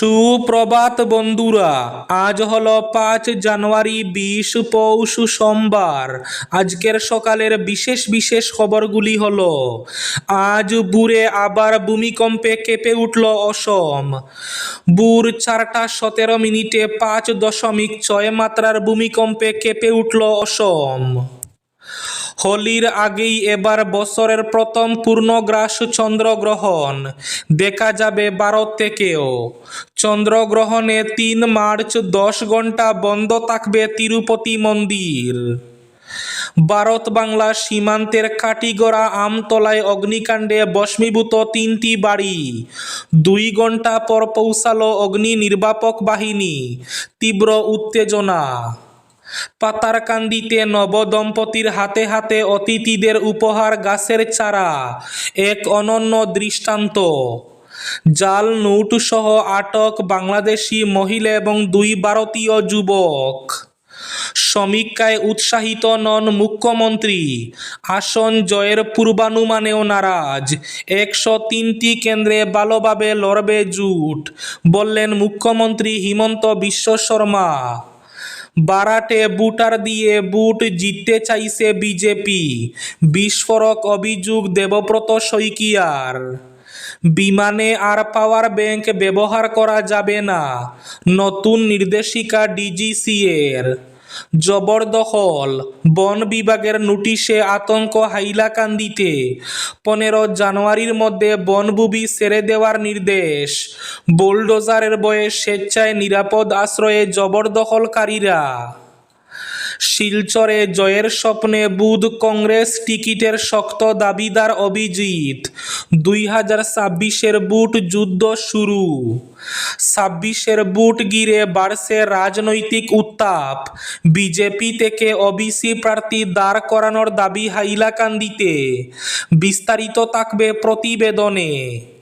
সুপ্রভাত বন্ধুরা, আজ হলো পাঁচ জানুয়ারি বিশ পৌষ সোমবার। আজকের সকালের বিশেষ বিশেষ খবরগুলি হলো, আজ বুরে আবার ভূমিকম্পে কেঁপে উঠল অসম। বুর চারটা সতেরো মিনিটে পাঁচ দশমিক ছয় মাত্রার ভূমিকম্পে কেঁপে উঠল অসম। হোলির আগেই এবার বছরের প্রথম পূর্ণগ্রাস চন্দ্রগ্রহণ। দেখা যাবে ভারত থেকেও। চন্দ্রগ্রহণে তিন মার্চ দশ ঘণ্টা বন্ধ থাকবে তিরুপতি মন্দির। ভারত বাংলা সীমান্তের কাটিগড়া আমতলায় অগ্নিকাণ্ডে বস্মীভূত তিনটি বাড়ি। দুই ঘণ্টা পর পৌঁছালো অগ্নি নির্বাপক বাহিনী। তীব্র উত্তেজনা। পাতারকান্দিতে নবদম্পতির হাতে হাতে অতিথিদের উপহার গাছের চারা। এক অনন্য দৃষ্টান্ত। জাল নোট সহ আটক বাংলাদেশি মহিলা এবং দুই ভারতীয় যুবক। সমীক্ষায় উৎসাহিত নন মুখ্যমন্ত্রী। আসন জয়ের পূর্বানুমানেও নারাজ। একশো তিনটি কেন্দ্রে ভালোভাবে লড়বে জুট, বললেন মুখ্যমন্ত্রী হিমন্ত বিশ্ব শর্মা। বারাটে বুটার দিয়ে বুট জিততে চাইছে বিজেপি। বিস্ফোরক অভিযোগ দেবব্রত শইকিয়ার। বিমানে আর পাওয়ার ব্যাংক ব্যবহার করা যাবে না, নতুন নির্দেশিকা ডিজিসিএর। জবরদখল। বন বিভাগের নোটিশে আতঙ্ক হাইলাকান্দিতে। পনেরো জানুয়ারির মধ্যে বনভূমি সেরে দেওয়ার নির্দেশ। বোলডোজারের বয়ে স্বেচ্ছায় নিরাপদ আশ্রয়ে জবরদখলকারীরা। শিলচরে জয়ের স্বপ্নে বুধ কংগ্রেস টিকিটের শক্ত দাবিদার অভিজিৎ। দুই হাজার ছাব্বিশের বুট যুদ্ধ শুরু। ছাব্বিশের বুট গিরে বাড়ছে রাজনৈতিক উত্তাপ। বিজেপি থেকে ওবিসি প্রার্থী দাঁড় করানোর দাবি হাইলাকান্দিতে। বিস্তারিত থাকবে প্রতিবেদনে।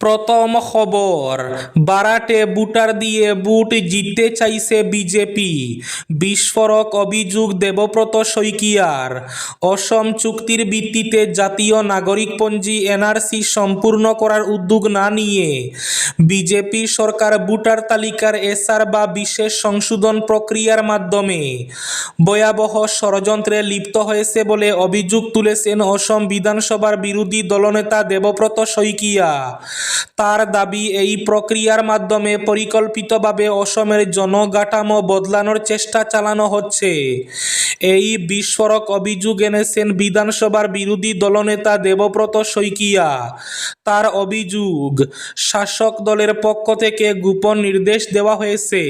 প্রথম খবর, বারাটে বুটার দিয়ে বুট জিততে চাইছে বিজেপি। বিস্ফোরক অভিযোগ দেবব্রত শইকিয়ার। অসম চুক্তির ভিত্তিতে জাতীয় নাগরিকপঞ্জি এনআরসি সম্পূর্ণ করার উদ্যোগ না নিয়ে বিজেপি সরকার ভোটার তালিকার এসআর বা বিশেষ সংশোধন প্রক্রিয়ার মাধ্যমে ভয়াবহ ষড়যন্ত্রে লিপ্ত হয়েছে বলে অভিযোগ তুলেছেন অসম বিধানসভার বিরোধী দলনেতা দেবব্রত শইকিয়া। তার দাবি, এই প্রক্রিয়ার মাধ্যমে পরিকল্পিতভাবে অসমের জনকাঠামো বদলানোর চেষ্টা চালানো হচ্ছে। এই বিস্ফোরক অভিযোগ এনেছেন বিধানসভার বিরোধী দলনেতা দেবব্রত শইকিয়া। তার অভিযোগ, শাসক দলের পক্ষ থেকে গোপন নির্দেশ দেওয়া হয়েছে।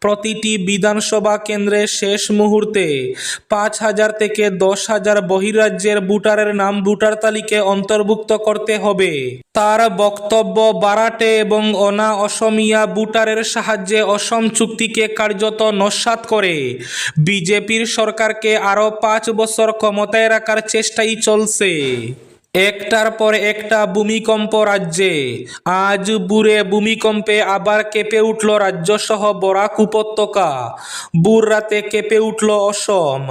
প্রতিটি বিধানসভা কেন্দ্রে শেষ মুহূর্তে পাঁচ হাজার থেকে দশ হাজার বহিরাজ্যের ভোটারের নাম ভোটার তালিকায় অন্তর্ভুক্ত করতে হবে। তার বক্তব্য বারাটে এবং অনা অসমিয়া বুটারের সাহায্যে অসম চুক্তিকে কার্যত নস্বাত করে। বিজেপির সরকারকে আরও পাঁচ বছর ক্ষমতায় রাখার চেষ্টাই চলছে। একটার পর একটা ভূমিকম্প রাজ্যে। আজ বুরে ভূমিকম্পে আবার কেঁপে উঠল রাজ্যসহ বরাক উপত্যকা। বুর রাতে কেঁপে উঠল অসম।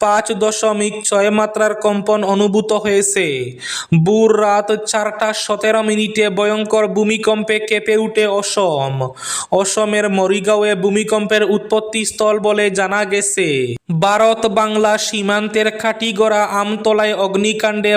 পাঁচ দশমিক ছয় মাত্রার কম্পন অনুভূত হয়েছে। বুর রাত চারটা সতেরো মিনিটে ভয়ঙ্কর ভূমিকম্পে কেঁপে উঠে অসম। অসমের মরিগাঁওয়ে ভূমিকম্পের উৎপত্তি স্থল বলে জানা গেছে। ভারত বাংলা সীমান্তের কাটিগড়া আমতলায় অগ্নিকাণ্ডে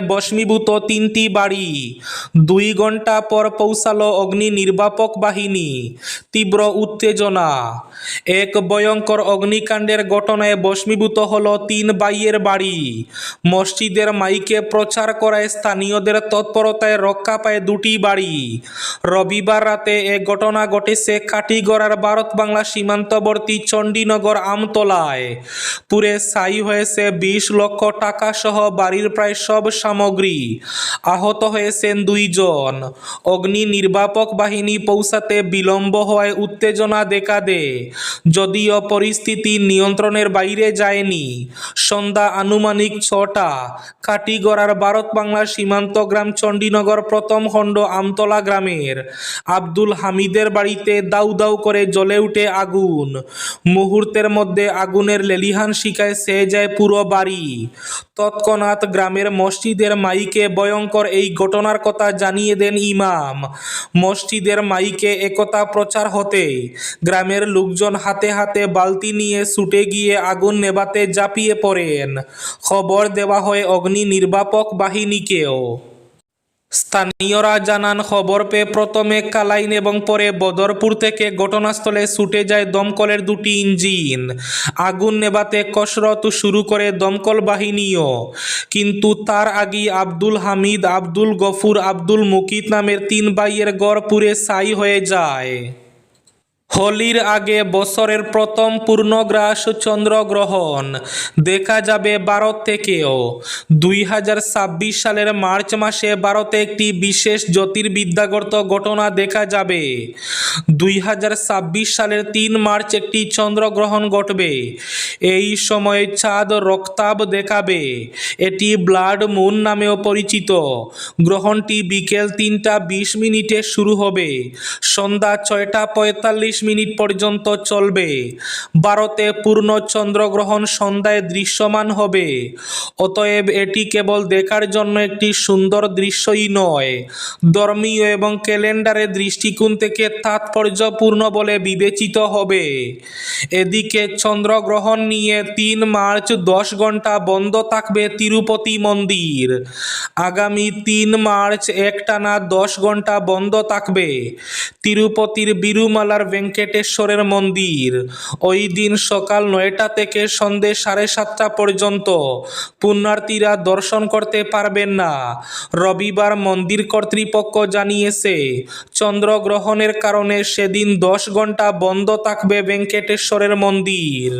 ভস্মীভূত তিনটি বাড়ি। দুই ঘণ্টা পর পৌঁছালো অগ্নি নির্বাপক বাহিনী। তীব্র উত্তেজনা। এক ভয়ঙ্কর অগ্নিকাণ্ডের ঘটনায় ভস্মীভূত হল তিন বাইয়ের বাড়ি। মসজিদের মাইকে প্রচার করায় স্থানীয়দের তৎপরতায় রক্ষা পায় দুটি বাড়ি। রবিবার রাতে এ ঘটনা ঘটেছে কাটিগড়ার ভারত বাংলা সীমান্তবর্তী চণ্ডীনগর আমতলায়। পুরে ছাই হয়েছে বিশ লক্ষ টাকা সহ বাড়ির প্রায় সব সামগ্রী। আহত হয়েছেন দুইজন। অগ্নি নির্বাপক বাহিনী পৌঁছাতে বিলম্ব হওয়ায় উত্তেজনা দেখা দেয়। যদিও পরিস্থিতি নিয়ন্ত্রণের বাইরে যায়নি। সন্ধ্যা আনুমানিক ছটা। কাটিগড়ার ভারত বাংলা সীমান্ত গ্রাম চণ্ডীনগর প্রথম খণ্ড আমতলা গ্রামের। আব্দুল হামিদের বাড়িতে দাউ দাউ করে জ্বলে উঠে আগুন। মুহূর্তের মধ্যে আগুনের লেলিহান শিকায় সেয়ে যায় পুরো বাড়ি। তৎক্ষণাৎ গ্রামের মসজিদের মাইকে ভয়ঙ্কর এই ঘটনার কথা জানিয়ে দেন ইমাম। মসজিদের মাইকে একতা প্রচার হতে গ্রামের লোকজন হাতে হাতে বালতি নিয়ে ছুটে গিয়ে আগুন নেবাতে ঝাঁপিয়ে পড়েন। খবর দেওয়া হয় অগ্নি নির্বাপক বাহিনীকেও। স্থানীয়রা জানান, খবর পেয়ে প্রথমে কালাইন এবং পরে বদরপুর থেকে ঘটনাস্থলে ছুটে যায় দমকলের দুটি ইঞ্জিন। আগুন নেবাতে কসরত শুরু করে দমকল বাহিনীও। কিন্তু তার আগে আব্দুল হামিদ, আব্দুল গফুর, আব্দুল মুকিত নামের তিন ভাইয়ের গড় পুড়ে ছাই হয়ে যায়। হোলির আগে বছরের প্রথম পূর্ণগ্রাস চন্দ্রগ্রহণ। দেখা যাবে ভারত থেকেও দুই হাজার ছাব্বিশ সালের মার্চ মাসে ভারতে একটি বিশেষ জ্যোতির্বিদ্যাগত ঘটনা দেখা যাবে। দুই হাজার ছাব্বিশ সালের তিন মার্চ একটি চন্দ্রগ্রহণ ঘটবে। এই সময় চাঁদ রক্তাব দেখাবে। এটি ব্লাড মুন নামেও পরিচিত। গ্রহণটি বিকেল তিনটা বিশ মিনিটে শুরু হবে। সন্ধ্যা ছয়টা পঁয়তাল্লিশ মিনিট পর্যন্ত চলবে। ভারতে পূর্ণ চন্দ্রগ্রহণ সন্ধ্যায় দৃশ্যমান হবে। অতএব এটি কেবল দেখার জন্য একটি সুন্দর দৃশ্যই নয়। ধর্মীয় এবং ক্যালেন্ডারের দৃষ্টিকোণ থেকে তাৎপর্যপূর্ণ বলে বিবেচিত হবে। এদিকে চন্দ্রগ্রহণ নিয়ে তিন মার্চ দশ ঘণ্টা বন্ধ থাকবে তিরুপতি মন্দির। আগামী তিন মার্চ একটানা দশ ঘণ্টা বন্ধ থাকবে। তিরুপতির বিরুমালার ভেঙ্কটেশ্বরের মন্দির। ওই দিন সকাল নয়টা থেকে সন্ধে সাড়ে সাতটা পর্যন্ত পুণ্যার্থীরা দর্শন করতে পারবেন না। রবিবার মন্দির কর্তৃপক্ষ জানিয়েছে, চন্দ্রগ্রহণের কারণে সেদিন দশ ঘণ্টা বন্ধ থাকবে ভেঙ্কটেশ্বরের মন্দির।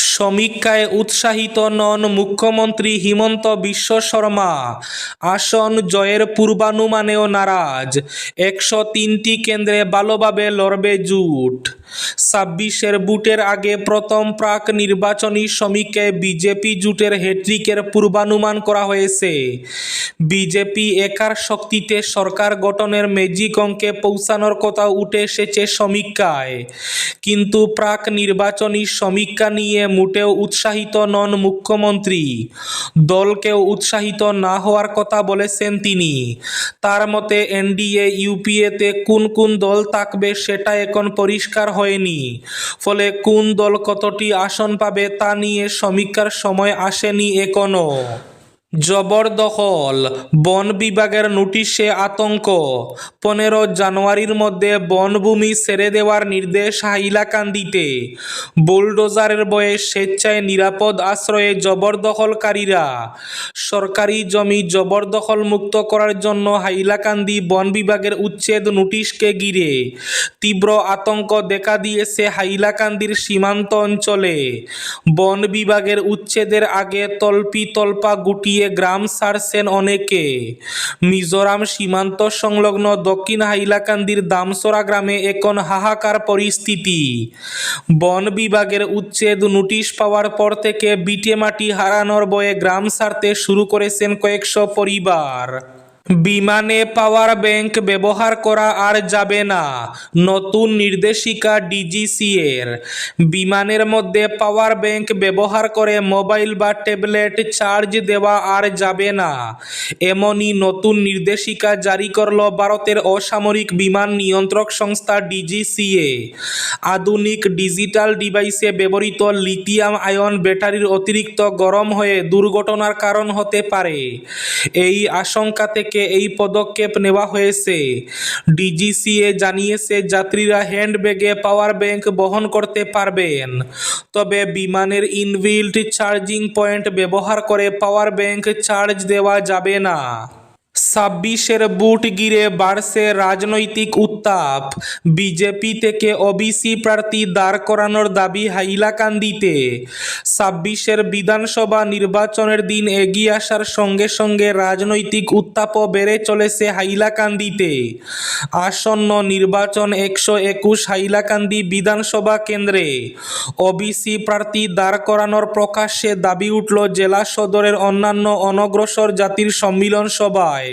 সমীক্ষায় উৎসাহিত নন মুখ্যমন্ত্রী হিমন্ত বিশ্ব শর্মা। আসন জয়ের পূর্বানুমানেও নারাজ। একশো তিনটি কেন্দ্রে ভালোভাবে লড়বে জুট। ছাব্বিশের বুটের আগে প্রথম প্রাক নির্বাচনী সমীক্ষায় বিজেপি জুটের হেট্রিকের পূর্বানুমান করা হয়েছে। বিজেপি একার শক্তিতে সরকার গঠনের ম্যাজিক অঙ্কে পৌঁছানোর কথা উঠে এসেছে সমীক্ষায় কিন্তু প্রাক নির্বাচনী সমীক্ষা নিয়ে মোটেও উৎসাহিত নন মুখ্যমন্ত্রী। দলকেও উৎসাহিত না হওয়ার কথা বলেছেন তিনি। তার মতে এনডিএ, ইউপিএতে কোন কোন দল থাকবে সেটা এখন পরিষ্কার হয়নি। ফলে কোন দল কতটি আসন পাবে তা নিয়ে সমীক্ষার সময় আসেনি এখনও। জবরদখল। বন বিভাগের নোটিশে আতঙ্ক। পনেরো জানুয়ারির মধ্যে বনভূমি ছেড়ে দেওয়ার নির্দেশ হাইলাকান্দিতে। বুলডোজারের বয়ে স্বেচ্ছায় নিরাপদ আশ্রয়ে জবরদখলকারীরা। সরকারি জমি জবরদখল মুক্ত করার জন্য হাইলাকান্দি বন বিভাগের উচ্ছেদ নোটিশকে ঘিরে তীব্র আতঙ্ক দেখা দিয়েছে হাইলাকান্দির সীমান্ত অঞ্চলে। বন বিভাগের উচ্ছেদের আগে তল্পি তল্পা গুটিয়ে গ্রাম সারছেন অনেকে। মিজোরাম সীমান্ত সংলগ্ন দক্ষিণ হাইলাকান্দির দামসরা গ্রামে এখন হাহাকার পরিস্থিতি। বন বিভাগের উচ্ছেদ নোটিশ পাওয়ার পর থেকে বিটে মাটি হারানোর বয়ে গ্রাম সারতে শুরু করেছেন কয়েকশো পরিবার। বিমানে পাওয়ার ব্যাংক ব্যবহার করা আর যাবে না। নতুন নির্দেশিকা ডিজিসিএর। বিমানের মধ্যে পাওয়ার ব্যাংক ব্যবহার করে মোবাইল বা ট্যাবলেট চার্জ দেওয়া আর যাবে না। এমনই নতুন নির্দেশিকা জারি করল ভারতের অসামরিক বিমান নিয়ন্ত্রক সংস্থা ডিজিসিএ। আধুনিক ডিজিটাল ডিভাইসে ব্যবহৃত লিথিয়াম আয়ন ব্যাটারির অতিরিক্ত গরম হয়ে দুর্ঘটনার কারণ হতে পারে। এই আশঙ্কা থেকে এই পদক্ষেপ নেওয়া হয়েছে। ডিজিসিএ জানিয়েছে, যাত্রীরা হ্যান্ডব্যাগে পাওয়ার ব্যাংক বহন করতে পারবেন। তবে বিমানের ইনবিল্ট চার্জিং পয়েন্ট ব্যবহার করে পাওয়ার ব্যাংক চার্জ দেওয়া যাবে না। ছাব্বিশের বুট গিরে বাড়ছে রাজনৈতিক উত্তাপ। বিজেপি থেকে ওবিসি প্রার্থী দাঁড় করানোর দাবি হাইলাকান্দিতে। ছাব্বিশের বিধানসভা নির্বাচনের দিন এগিয়ে আসার সঙ্গে সঙ্গে রাজনৈতিক উত্তাপও বেড়ে চলেছে হাইলাকান্দিতে। আসন্ন নির্বাচন একশো একুশ হাইলাকান্দি বিধানসভা কেন্দ্রে। ওবিসি প্রার্থী দাঁড় করানোর প্রকাশ্যে দাবি উঠল জেলা সদরের অন্যান্য অনগ্রসর জাতির সম্মিলন সভায়।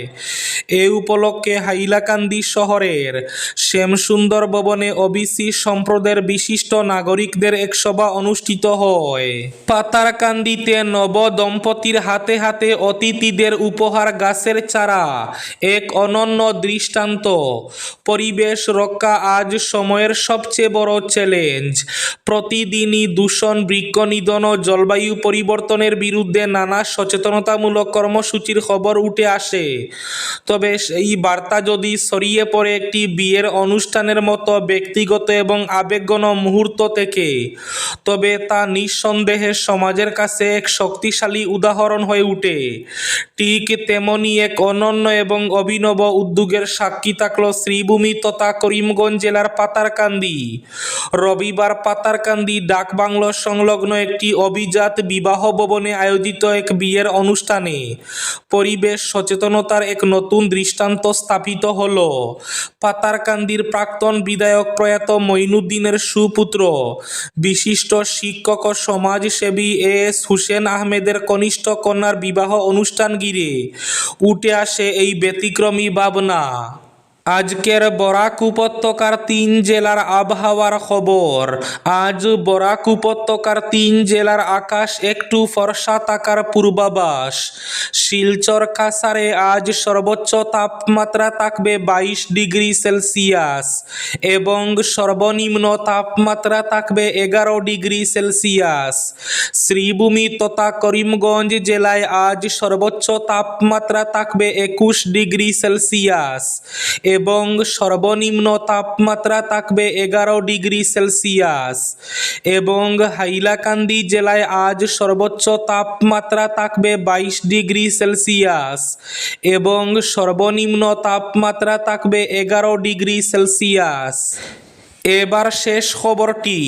এ উপলক্ষে হাইলাকান্দি শহরের শ্যামসুন্দর ভবনে ওবিসি সম্প্রদায়ের বিশিষ্ট নাগরিকদের এক সভা অনুষ্ঠিত হয়। পাতারকান্দিতে নব দম্পতির হাতে হাতে অতিথিদের উপহার গাছের চারা, এক অনন্য দৃষ্টান্ত। পরিবেশ রক্ষা আজ সময়ের সবচেয়ে বড় চ্যালেঞ্জ প্রতিদিনই দূষণ বৃক্ষ নিধন ও জলবায়ু পরিবর্তনের বিরুদ্ধে নানা সচেতনতামূলক কর্মসূচির খবর উঠে আসে। তবে এই বার্তা যদি ছড়িয়ে পড়ে একটি বিয়ের অনুষ্ঠানের মতো ব্যক্তিগত এবং আবেগগণ মুহূর্ত থেকে, তবে তা নিঃসন্দেহে সমাজের কাছে এক শক্তিশালী উদাহরণ হয়ে ওঠে ঠিক তেমনি এক অনন্য এবং অভিনব উদ্যোগের সাক্ষী থাকল শ্রীভূমি তথা করিমগঞ্জ জেলার পাতারকান্দি। রবিবার পাতারকান্দি ডাকবাংলো সংলগ্ন একটি অভিজাত বিবাহ ভবনে আয়োজিত এক বিয়ের অনুষ্ঠানে পরিবেশ সচেতনতার এক নতুন দৃষ্টান্ত স্থাপিত হল। পাতারকান্দির প্রাক্তন বিধায়ক প্রয়াত মঈনুদ্দিনের সুপুত্র। বিশিষ্ট শিক্ষক ও সমাজসেবী এ এস হুসেন আহমেদের কনিষ্ঠ কন্যার বিবাহ অনুষ্ঠান গিরে উঠে আসে এই ব্যতিক্রমী ভাবনা। আজকের বরাক উপত্যকার তিন জেলার আবহাওয়ার খবর। আজ বরাক উপত্যকার তিন জেলার আকাশ একটু ফর্সা থাকার পূর্বাভাস। শিলচর কাসারে আজ সর্বোচ্চ তাপমাত্রা থাকবে বাইশ ডিগ্রি সেলসিয়াস এবং সর্বনিম্ন তাপমাত্রা থাকবে এগারো ডিগ্রি সেলসিয়াস। শ্রীভূমি তথা করিমগঞ্জ জেলায় আজ সর্বোচ্চ তাপমাত্রা থাকবে একুশ ডিগ্রি সেলসিয়াস এবং সর্বনিম্ন তাপমাত্রা থাকবে এগারো ডিগ্রি সেলসিয়াস এবং হাইলাকান্দি জেলায় আজ সর্বোচ্চ তাপমাত্রা থাকবে বাইশ ডিগ্রি সেলসিয়াস এবং সর্বনিম্ন তাপমাত্রা থাকবে এগারো ডিগ্রি সেলসিয়াস। এবার শেষ খবরটি।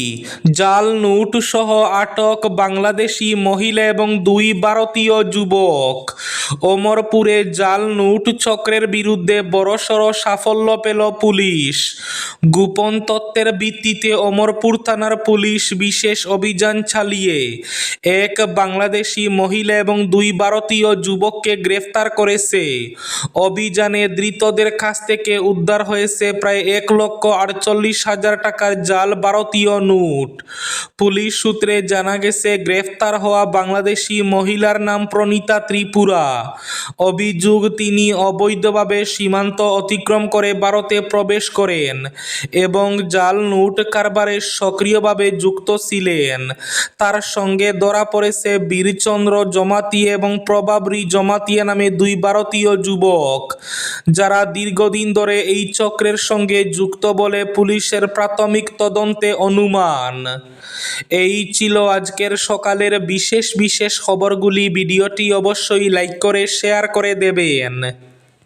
জাল নোট সহ আটক বাংলাদেশি মহিলা এবং দুই ভারতীয় যুবক। ওমরপুরে জাল নোট চক্রের বিরুদ্ধে বড়সড় সাফল্য পেল পুলিশ। গোপন তত্ত্বের ভিত্তিতে অমরপুর থানার পুলিশ বিশেষ অভিযান চালিয়ে এক বাংলাদেশি মহিলা এবং দুই ভারতীয় যুবককে গ্রেফতার করেছে। অভিযানে ধৃতদের কাছ থেকে উদ্ধার হয়েছে প্রায় এক লক্ষ আটচল্লিশ হাজার টাকার জাল ভারতীয় নোট। পুলিশ সূত্রে জানা গেছে, গ্রেফতার হওয়া বাংলাদেশি মহিলার নাম প্রণীতা ত্রিপুরা। অভিযোগ, তিনি অবৈধভাবে সীমান্ত অতিক্রম করে ভারতে প্রবেশ করেন এবং জাল নোট কারবারে সক্রিয়ভাবে যুক্ত ছিলেন। তার সঙ্গে ধরা পড়েছে বীরচন্দ্র জমাতিয়া এবং প্রভাবরী জমাতিয়া নামে দুই ভারতীয় যুবক, যারা দীর্ঘদিন ধরে এই চক্রের সঙ্গে যুক্ত বলে পুলিশের প্রাথমিক তদন্তে অনুমান। এই ছিল আজকের সকালের বিশেষ বিশেষ খবরগুলি। ভিডিওটি অবশ্যই লাইক করে, শেয়ার করে দেবেন।